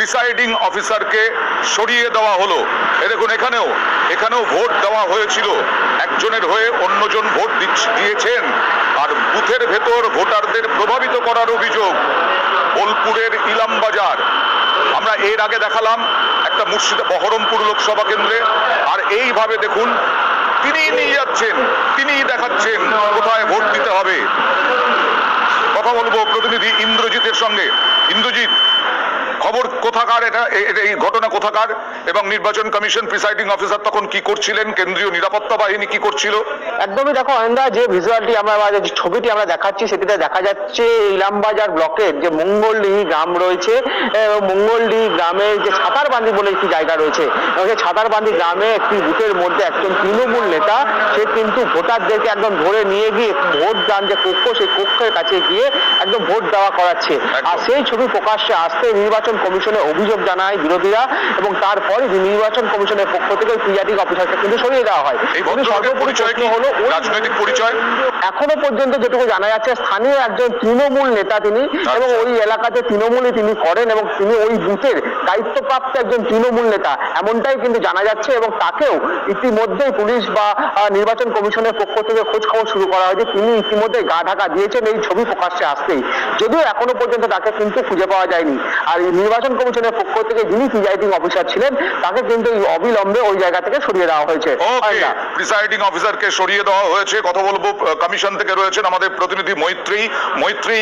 Presiding অফিসারকে সরিয়ে দেওয়া হলো। এ দেখুন এখানেও এখানেও ভোট দেওয়া হয়েছিল। একজনের হয়ে অন্যজন ভোট দিয়েছেন। আর বুথের ভেতর ভোটারদের প্রভাবিত করার অভিযোগ বোলপুরের ইলামবাজার। আমরা এর আগে দেখালাম একটা মুর্শিদা, বহরমপুর লোকসভা কেন্দ্রে। আর এইভাবে দেখুন, তিনি নিয়ে যাচ্ছেন, তিনি দেখাচ্ছেন কোথায় ভোট দিতে হবে। কথা বলব প্রতিনিধি ইন্দ্রজিতের সঙ্গে। ইন্দ্রজিৎ খবর কোথাকার এটা? এই ঘটনা কোথাকার? এবং নির্বাচন কমিশন প্রিসাইডিং অফিসার তখন কি করছিলেন? কেন্দ্রীয় নিরাপত্তা বাহিনী কি করছিল? একদমই দেখো অয়ন্দা যে ভিজুয়ালটি আমরা যে ছবিটি আমরা দেখাচ্ছি সেটিতে দেখা যাচ্ছে ইলামবাজার ব্লকের যে মঙ্গলডিহি গ্রাম রয়েছে মঙ্গলডিহি গ্রামের যে ছাতারবান্দি বলে একটি জায়গা রয়েছে। সেই ছাতারবান্দি গ্রামে একটি বুথের মধ্যে একজন তৃণমূল নেতা সে কিন্তু ভোটারদেরকে একদম ধরে নিয়ে গিয়ে ভোট দান যে কক্ষ সেই কক্ষের কাছে গিয়ে একদম ভোট দেওয়া করাচ্ছে। আর সেই ছবি প্রকাশ্যে আসতে নির্বাচন কমিশনে অভিযোগ জানায় বিরোধীরা এবং তারপরে নির্বাচন কমিশনের পক্ষ থেকে প্রিজাইডিং অফিসারকে কিন্তু সরিয়ে দেওয়া হয়। এই কিন্তু সর্বোপরি প্রশ্ন হলো রাজনৈতিক পরিচয়? এখনও পর্যন্ত যেটুকু জানা যাচ্ছে স্থানীয় একজন তৃণমূল নেতা তিনি এবং ওই এলাকাতে তৃণমূলই তিনি করেন এবং তিনি ওই বুথের দায়িত্বপ্রাপ্ত একজন তৃণমূল নেতা। এমনটাই কিন্তু জানা যাচ্ছে এবং তাকেও ইতিমধ্যেই পুলিশ বা নির্বাচন কমিশনের পক্ষ থেকে খোঁজ খবর শুরু করা হয়েছে। তিনি ইতিমধ্যে গা ঢাকা দিয়েছেন এই ছবি প্রকাশ্যে আসতেই। যদিও এখনও পর্যন্ত তাকে কিন্তু খুঁজে পাওয়া যায়নি। আর এই নির্বাচন কমিশনের পক্ষ থেকে যিনি প্রিজাইডিং অফিসার ছিলেন তাকে কিন্তু অবিলম্বে ওই জায়গা থেকে সরিয়ে দেওয়া হয়েছে। প্রিসাইডিং অফিসারকে সরিয়ে দেওয়া হয়েছে কথা বলব কমিশন থেকে রয়েছেন আমাদের প্রতিনিধি মৈত্রী। মৈত্রী,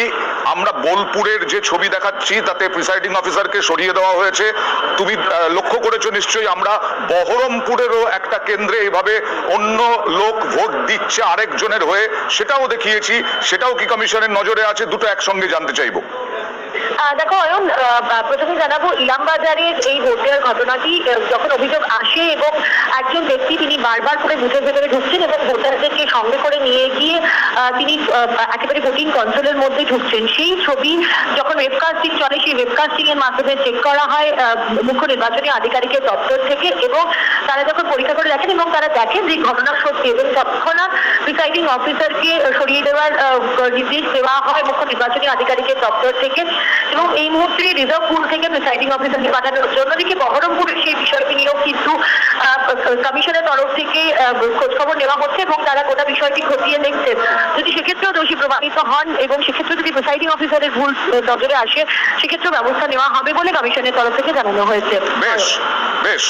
আমরা বোলপুরের যে ছবি দেখাচ্ছি, তাতে প্রিসাইডিং অফিসারকে সরিয়ে দেওয়া হয়েছে। তুমি লক্ষ্য করেছ নিশ্চয়ই, আমরা বহরমপুরেরও একটা কেন্দ্রে এইভাবে অন্য লোক ভোট দিচ্ছে আরেকজনের হয়ে, সেটাও দেখিয়েছি। সেটাও কি কমিশনের নজরে আছে? দুটো একসঙ্গে জানতে চাইব। দেখো অয়ন প্রথমে জানাব ইলামবাজারের এই দেওয়ার ঘটনাটি যখন অভিযোগ আসে এবং একজন ব্যক্তি তিনি বারবার করে বুথের ভেতরে ঢুকছেন এবং ভোটারদেরকে সঙ্গে করে নিয়ে গিয়ে তিনি একেবারে ভোটিং কন্ট্রোলের মধ্যে ঢুকছেন। সেই ছবি যখন ওয়েবকাস্টিং চলে, সেই ওয়েবকাস্টিং এর মাধ্যমে চেক করা হয় মুখ্য নির্বাচনী আধিকারিকের দপ্তর থেকে এবং তারা যখন পরীক্ষা করে দেখেন এবং তারা দেখেন যে ঘটনা সত্যি এবং তৎক্ষণাৎ প্রিসাইডিং অফিসারকে সরিয়ে দেওয়ার নির্দেশ দেওয়া হয় মুখ্য নির্বাচনী আধিকারিকের দপ্তর থেকে। এবং এই মুহূর্তে রিজার্ভ পুল থেকে প্রিসাইডিং অফিসারকে পাঠানো হচ্ছে অন্যদিকে বহরমপুরের সেই বিষয়টি নিয়েও কিন্তু কমিশনের তরফ থেকে খোঁজখবর নেওয়া হচ্ছে এবং তারা গোটা বিষয়টি খতিয়ে দেখছেন যদি সেক্ষেত্রেও দোষী প্রমাণিত হন এবং সেক্ষেত্রে যদি প্রিসাইডিং অফিসারের ভুল নজরে আসে, সেক্ষেত্রেও ব্যবস্থা নেওয়া হবে বলে কমিশনের তরফ থেকে জানানো হয়েছে। বেশ বেশ।